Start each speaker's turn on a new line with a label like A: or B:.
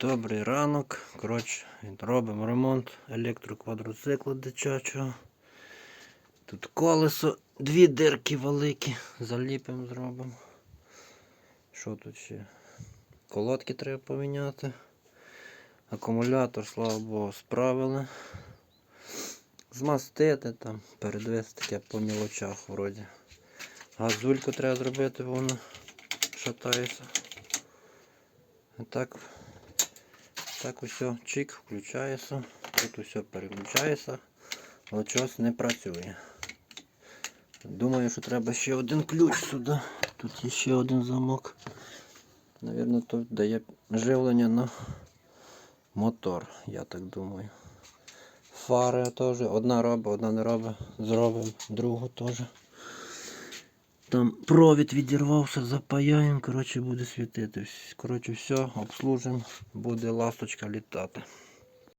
A: Добрий ранок. Коротше, робимо ремонт електроквадроцикла дитячого. Тут колесо, дві дирки великі. Заліпимо, зробимо. Що тут ще? Колодки треба поміняти. Акумулятор, слава Богу, справили. Змастити там, передвести таке по мілочах вроді. Газульку треба зробити, бо вона шатається. Так, так усе чик, включається. Тут усе переключається, але щось не працює. Думаю, що треба ще один ключ сюди. Тут ще один замок. Навірно, тут дає живлення на мотор, я так думаю. Фари теж. Одна робить, одна не робить. Зробимо другу теж. Там провід відірвався, запаяємо, коротше, буде світити. Коротше, все, обслужимо, буде ласточка літати.